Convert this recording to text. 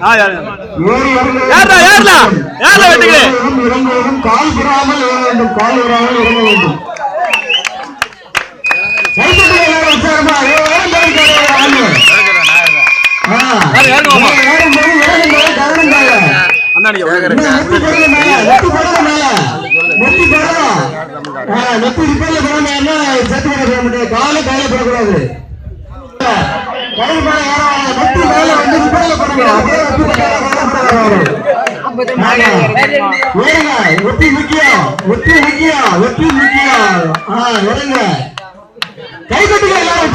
யாரா யாரா யாரா? வெட்டுக்கு கால் விடாமல் இறங்க வேண்டும் கால் விடாமல் இறங்க வேண்டும் காலை காலை போடக்கூடாது போராட்டம் ஒட்டி முக்கியம் ஒட்டி முக்கியம் ஒட்டி முக்கியம் இறங்க. கை கட்டுங்க எல்லாரும்